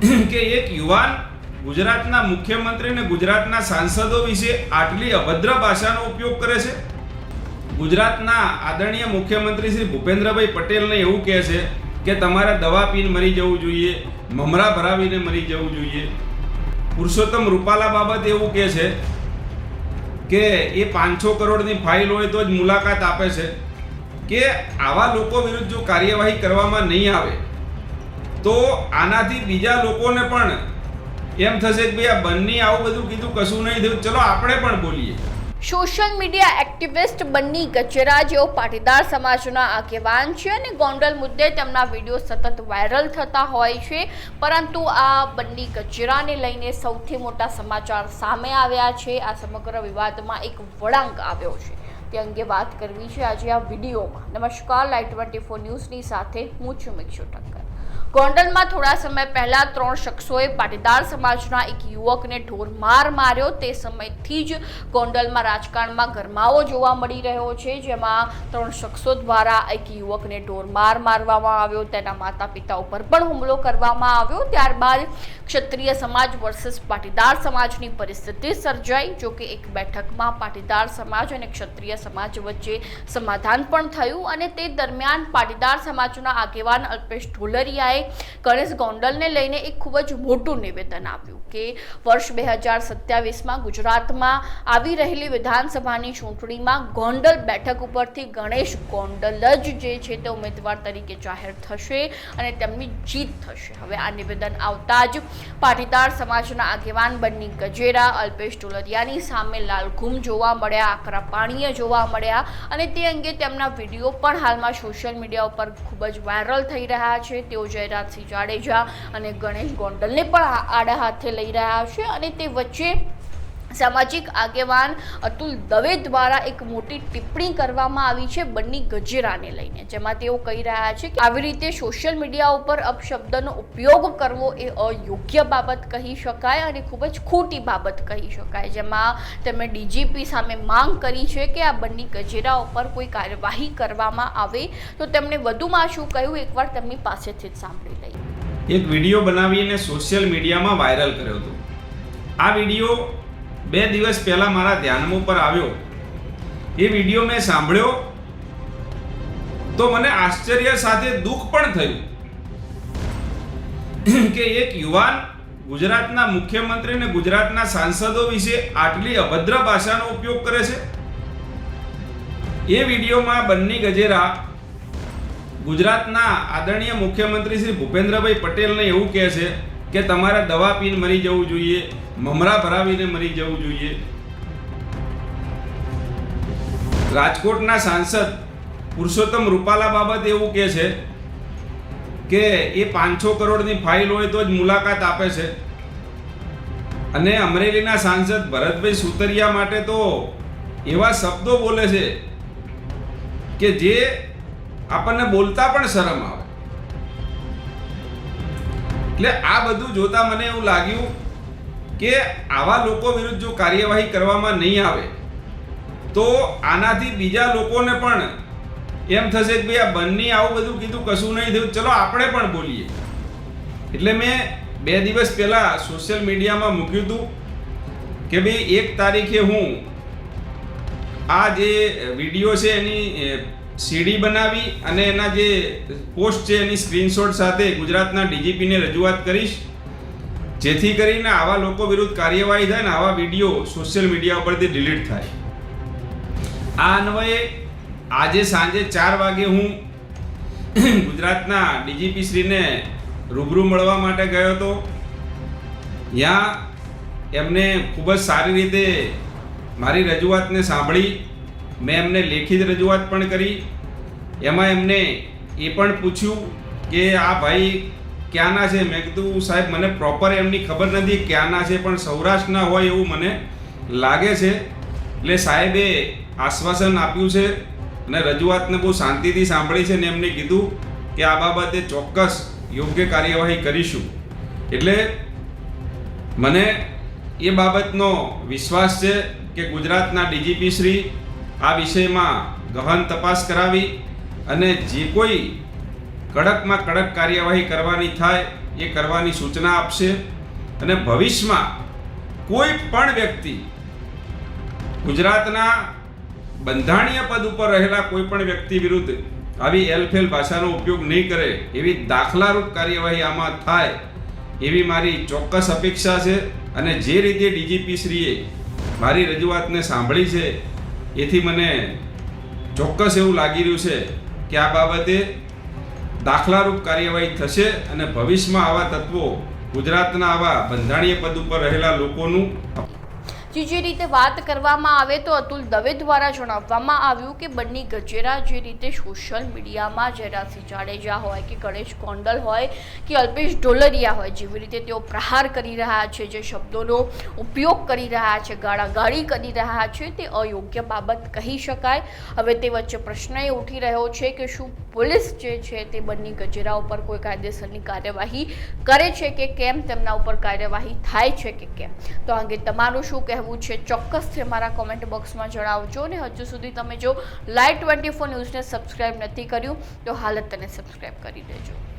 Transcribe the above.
કે એક યુવાન ગુજરાતના મુખ્યમંત્રી અને ગુજરાતના સાંસદો વિશે આટલી અભદ્ર ભાષાનો ઉપયોગ કરે છે? ગુજરાતના આદરણીય મુખ્યમંત્રી શ્રી ભૂપેન્દ્રભાઈ પટેલને એવું કહે છે કે તમારે દવા પીને મરી જવું જોઈએ, મમરા ભરાવીને મરી જવું જોઈએ. પુરુષોત્તમ રૂપાલા બાબત એવું કહે છે કે એ પાંચસો કરોડની ફાઇલ હોય તો જ મુલાકાત આપે છે કે આવા લોકો વિરુદ્ધ જો કાર્યવાહી કરવામાં નહીં આવે તો આનાથી બીજા લોકોને પણ એમ થશે કે ભાઈ આ બંને આવું બધું કીધું, કશું નહીં થયું. ચલો, આપણે પણ બોલીએ. Social media activist Bunny Gajera જેઓ પાટીદાર સમાજના આગેવાન છે અને ગોંડલ મુદ્દે તેમના વીડિયો સતત વાયરલ થતા હોય છે. પરંતુ આ બન્ની ગજેરાને લઈને સૌથી મોટા સમાચાર સામે આવ્યા છે. આ સમગ્ર વિવાદમાં એક વળાંક આવ્યો છે. તે અંગે વાત કરવી છે આજે આ વિડીયોમાં. નમસ્કાર લાઈટ ટ્વેન્ટી ફોર ન્યૂઝની સાથે હું છું મિક્ષુ ઠક્કર. ગોંડલમાં થોડા સમય પહેલા ત્રણ શખ્સોએ પાટીદાર સમાજના એક યુવકને ઢોર માર માર્યો. તે સમયથી જ ગોંડલમાં રાજકારણમાં ગરમાવો જોવા મળી રહ્યો છે, જેમાં ત્રણ શખ્સો દ્વારા એક યુવકને ઢોર માર મારવામાં આવ્યો. તેના માતા પિતા ઉપર પણ હુમલો કરવામાં આવ્યો. ત્યારબાદ ક્ષત્રિય સમાજ વર્સસ પાટીદાર સમાજની પરિસ્થિતિ સર્જાઈ, જો કે એક બેઠકમાં પાટીદાર સમાજ અને ક્ષત્રિય સમાજ વચ્ચે સમાધાન પણ થયું અને તે દરમિયાન પાટીદાર સમાજના આગેવાન અલ્પેશ ઢોલરિયાએ ગણેશ ગોંડલને લઈને એક ખૂબ જ મોટું નિવેદન આપ્યું કે વર્ષ બે હજાર સત્યાવીસમાં ગુજરાતમાં આવી રહેલી વિધાનસભાની ચૂંટણીમાં ગોંડલ બેઠક ઉપરથી ગણેશ ગોંડલ જ જે છે તે ઉમેદવાર તરીકે જાહેર થશે અને તેમની જીત થશે. હવે આ નિવેદન આવતા જ પાટીદાર સમાજના આગેવાન બની ગજેરા, અલ્પેશ ટોલરિયાની સામે લાલઘૂમ જોવા મળ્યા, આકરા પાણીએ જોવા મળ્યા અને તે અંગે તેમના વીડિયો પણ હાલમાં સોશિયલ મીડિયા ઉપર ખૂબ જ વાયરલ થઈ રહ્યા છે. તેઓ જયરાજસિંહ જાડેજા અને ગણેશ ગોંડલને પણ આડા હાથે લઈ રહ્યા છે અને તે વચ્ચે સામાજિક આગેવાન અતુલ દવે દ્વારા એક મોટી ટિપ્પણી કરવામાં આવી છે બન્ની ગજેરાને લઈને. જેમાં તેઓ કહી રહ્યા છે કે આવી રીતે સોશિયલ મીડિયા ઉપર અપશબ્દનો ઉપયોગ કરવો એ અયોગ્ય બાબત કહી શકાય અને ખૂબ જ ખોટી બાબત કહી શકાય. જેમાં તેમણે ડીજીપી સામે માંગ કરી છે કે આ બન્ની ગજેરા ઉપર કોઈ કાર્યવાહી કરવામાં આવે. તો તેમણે વધુમાં શું કહ્યું? એકવાર તેમની પાસેથી જ સાંભળી લઈએ. એક વીડિયો બનાવીને સોશિયલ મીડિયામાં વાયરલ કર્યો હતો. આ વીડિયો બે દિવસ પહેલાં મારા ધ્યાનમાં ઉપર આવ્યો. એ વીડિયો મેં સાંભળ્યો તો મને આશ્ચર્ય સાથે દુઃખ પણ થયું કે એક યુવાન ગુજરાતના મુખ્યમંત્રી અને ગુજરાતના સાંસદો વિશે આટલી અભદ્ર ભાષાનો ઉપયોગ કરે છે. એ વિડીયોમાં બન્ની ગજેરા ગુજરાતના આદરણીય મુખ્યમંત્રી શ્રી ભૂપેન્દ્રભાઈ પટેલને એવું કહે છે કે તમારે દવા પીને મરી જવું જોઈએ, મમરા ભરાવીને મરી જવું જોઈએ. રાજકોટના સાંસદ પુરુષોત્તમ રૂપાલા બાબત એવું કહે છે કે એ પાંચસો કરોડની ફાઇલ હોય તો જ મુલાકાત આપે છે. અને અમરેલીના સાંસદ ભરતભાઈ સુતરિયા માટે તો એવા શબ્દો બોલે છે કે જે આપણને બોલતા પણ શરમ આવે. એટલે આ બધું જોતા મને એવું લાગ્યું કે આવા લોકો વિરુદ્ધ જો કાર્યવાહી કરવામાં નહીં આવે, તો આનાથી બીજા લોકોને પણ એમ થશે કે ભાઈ આ બંને આવું બધું કીધું, કશું નહીં થયું. ચલો, આપણે પણ બોલીએ. એટલે મેં બે દિવસ પહેલાં સોશિયલ મીડિયામાં મૂક્યું હતું કે ભાઈ એક તારીખે હું આ જે વીડિયો છે એની સીડી બનાવી અને એના જે પોસ્ટ છે એની સ્ક્રીનશોટ સાથે ગુજરાતના ડીજીપીને રજૂઆત કરીશ. જેથી કરીને આવા લોકો વિરુદ્ધ કાર્યવાહી થાય ને આવા વીડિયો સોશિયલ મીડિયા ઉપરથી ડિલીટ થાય. આ અન્વયે આજે સાંજે ચાર વાગે હું ગુજરાતના ડીજીપી શ્રીને રૂબરૂ મળવા માટે ગયો હતો. ત્યાં એમને ખૂબ જ સારી રીતે મારી રજૂઆતને સાંભળી મેં એમને લેખિત રજૂઆત પણ કરી. એમાં એમને એ પણ પૂછ્યું કે આ ભાઈ ક્યાંના છે? મેં કીધું, સાહેબ, મને પ્રોપર એમની ખબર નથી ક્યાંના છે, પણ સૌરાષ્ટ્રના હોય એવું મને લાગે છે. એટલે સાહેબે આશ્વાસન આપ્યું છે અને રજૂઆતને બહુ શાંતિથી સાંભળી છે ને એમને કીધું કે આ બાબતે ચોક્કસ યોગ્ય કાર્યવાહી કરીશું. એટલે મને એ બાબતનો વિશ્વાસ છે કે ગુજરાતના ડીજીપી શ્રી આ વિષયમાં ગહન તપાસ કરાવી અને જે કોઈ કડકમાં કડક કાર્યવાહી કરવાની થાય એ કરવાની સૂચના આપશે અને ભવિષ્યમાં કોઈ પણ વ્યક્તિ ગુજરાતના બંધારણીય પદ ઉપર રહેલા કોઈ પણ વ્યક્તિ વિરુદ્ધ આવી એલફેલ ભાષાનો ઉપયોગ નહીં કરે, એવી દાખલારૂપ કાર્યવાહી આમાં થાય, એવી મારી ચોક્કસ અપેક્ષા છે અને જે રીતે ડીજીપી શ્રીએ મારી રજૂઆતને સાંભળી છે એથી મને ચોક્કસ એવું લાગી રહ્યું છે કે આ બાબતે દાખલારૂપ કાર્યવાહી થશે અને ભવિષ્યમાં આવા તત્વો ગુજરાતના આવા બંધારણીય પદ ઉપર રહેલા લોકોનું જે રીતે વાત કરવામાં આવે તો અતુલ દવે દ્વારા જણાવવામાં આવ્યું કે બંને ગજેરા જે રીતે સોશિયલ મીડિયામાં જયરાજસિંહ જાડેજા હોય કે ગણેશ કોંડલ હોય કે અલ્પેશ ઢોલરિયા હોય જેવી રીતે તેઓ પ્રહાર કરી રહ્યા છે, જે શબ્દોનો ઉપયોગ કરી રહ્યા છે, ગાળાગાળી કરી રહ્યા છે, તે અયોગ્ય બાબત કહી શકાય. હવે તે વચ્ચે પ્રશ્ન એ ઉઠી રહ્યો છે કે શું પોલીસ જે છે તે બંને ગજેરા ઉપર કોઈ કાયદેસરની કાર્યવાહી કરે છે કે કેમ? તેમના ઉપર કાર્યવાહી થાય છે કે કેમ? તો આ અંગે તમારું શું કહેવું? છે ચોક્કસથી અમારા કોમેન્ટ બોક્સમાં જણાવજો અને હજુ સુધી તમે જો લાઈવ ટ્વેન્ટી ફોર ન્યૂઝને સબસ્ક્રાઈબ નથી કર્યું, તો હાલત તેને સબસ્ક્રાઈબ કરી દેજો.